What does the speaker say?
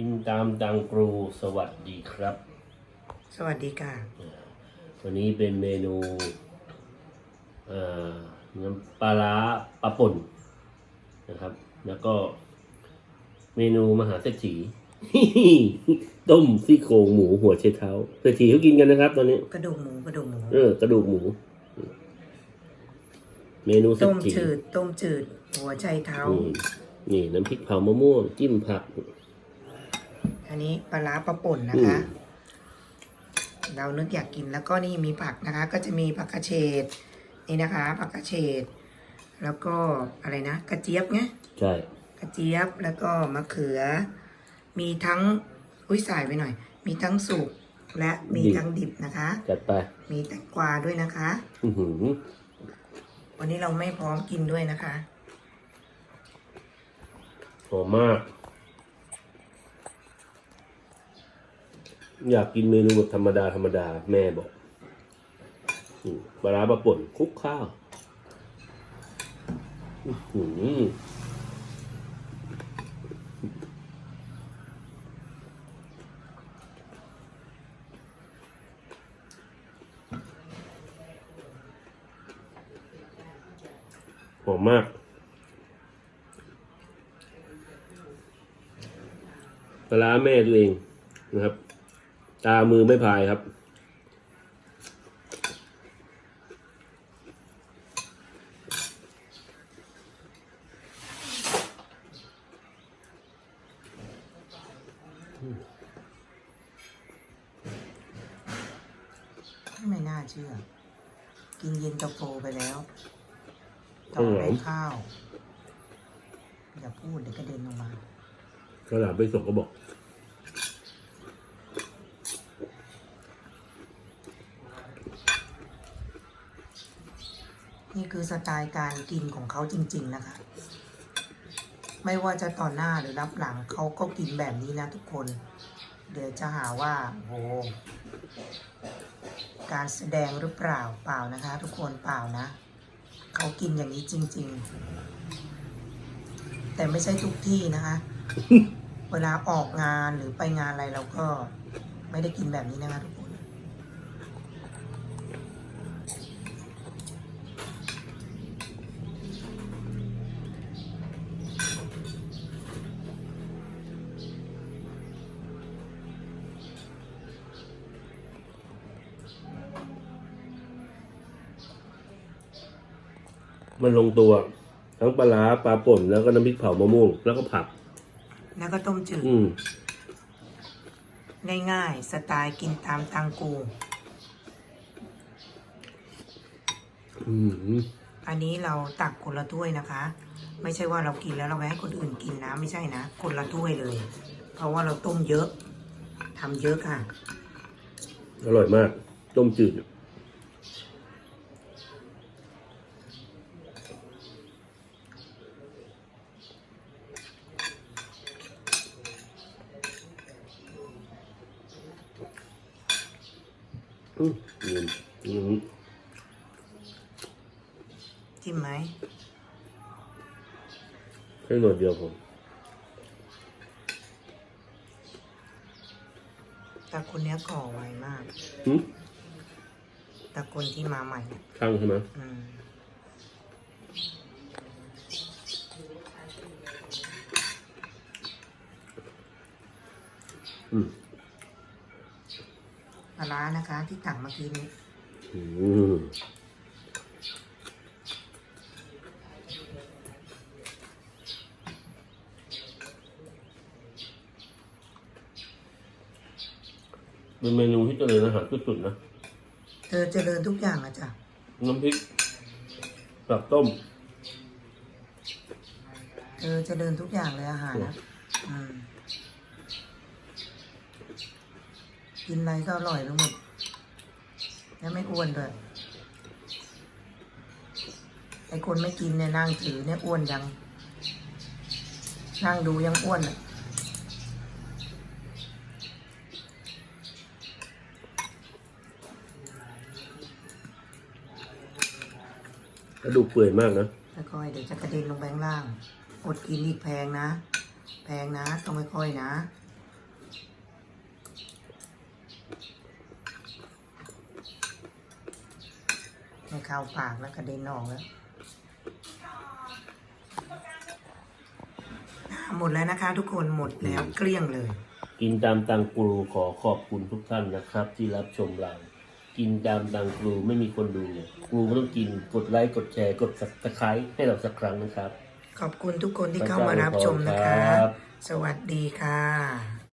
กินตามดังกรูสวัสดีครับ สวัสดีค่ะ วันนี้เป็นเมนูเอ่อน้ำปลาร้าปลาป่นนะครับ แล้วก็เมนูมหาเศรษฐีต้มซี่โครงหมูหัวเชเท้าเศรษฐีเขากินกันนะครับ ตอนนี้กระดูกหมูกระดูกหมูเออกระดูกหมู เมนูเศรต้ษมฐีจืดต้มจืด หัวใจเท้าอืมนี่น้ำพริกเผามะม่วงจิ้มผักอั นนี้ปลาร้าปลาป่นนะอืคะมเรานึกอยากกินแล้วก็นี่มีผักนะคะ ก็จะมีผักกระเฉดนี่นะคะผักกระเฉดแล้วก็อะไรนะกระเจี๊ยบไงใช่กระเจี๊ยบแล้วก็มะเขือ มีทั้งอุ้ยใส่ไปหน่อย มีทั้งสุกและมีทั้งดิบนะคะ จัดไป มีแตงกวาด้วยนะคะ อือหือวันนี้เราไม่พร้อมกินด้วยนะคะหอมมาก อยากกินเมนูแบบธรรมดาธรรมดาแม่บอกปลาร้าปลาป่นคุกข้าวอื้อหือหอมมากปลาร้าแม่ตัวเองนะครับ ตามือไม่พายครับ ไม่น่าเชื่อ กินเย็นตาโฟไปแล้วข้าต่อวหด้ลามวยข้าว อย่าพูดเดี๋ยวกระเด็นลงมา กระดาษไปส่งก็บอก นี่คือสไตล์การกินของเขาจริง ๆ นะคะ ไม่ว่าจะต่อหน้าหรือรับหลังเขาก็กินแบบนี้นะทุกคน เดี๋ยวจะหาว่าโหการแสดงหรือเปล่าเปล่านะคะ ทุกคนเปล่านะ เขากินอย่างนี้จริง ๆ แต่ไม่ใช่ทุกที่นะคะ เวลาออกงานหรือไปงานอะไรเราก็ไม่ได้กินแบบนี้นะคะทุก มันลงตัว ทั้งปลาร้าปลาป่นแล้วก็น้ำพริกเผามะม่วงแล้วก็ผัก แล้วก็ต้มจืด อืม ง่ายๆ สไตล์กินตามตังกู อืมอันนี้เราตักคนละถ้วยนะคะ ไม่ใช่ว่าเรากินแล้วเราไปให้คนอื่นกินนะ ไม่ใช่นะ คนละถ้วยเลย เพราะว่าเราต้มเยอะทำเยอะค่ะ อร่อยมาก ต้มจืด อืมอืมอืมจิ้มไหมให้หน่อยเดียวผมต่คนเนี้ยก่อไวมากหืมแต่คนที่มาใหม่เนี่ยช่างใช่ไหมอืมอืม ปลาร้านะคะ ที่ตักเมื่อกี้นี้อืมเป็นเมนูที่เจริญอาหารสุดๆนะ เธอเจริญทุกอย่างอะจ้ะน้ำพริกกับต้ม เธอเจริญทุกอย่างเลยอาหารนะอืม กินอะไรก็อร่อยไปหมดแล้วไม่อ้วนด้วยไอคนไม่กินเนี่ยนั่งถือเนี่ยอ้วนยัง นั่งดูยังอ้วนอะกระดูกเปื่อยมากนะค่อยๆเดี๋ยวจะกระเด็นลงไปข้างล่าง อดกินอีกแพงนะ แพงนะ ต้องค่อยๆนะ ให้เข้าปากแล้วกระเด็นออกแล้ว หมดแล้วนะคะ ทุกคนหมดแล้วเกลี้ยงเลย กินตามตังกรูขอขอบคุณทุกท่านนะครับ ที่รับชมเรา กินตามตังกรูไม่มีคนดูกรูก็ต้องกินกดไลค์กดแชร์กดสับสไครต์ให้เราสักครั้งนะครับ ขอบคุณทุกคนที่เข้ามารับชมนะคะครับสวัสดีค่ะ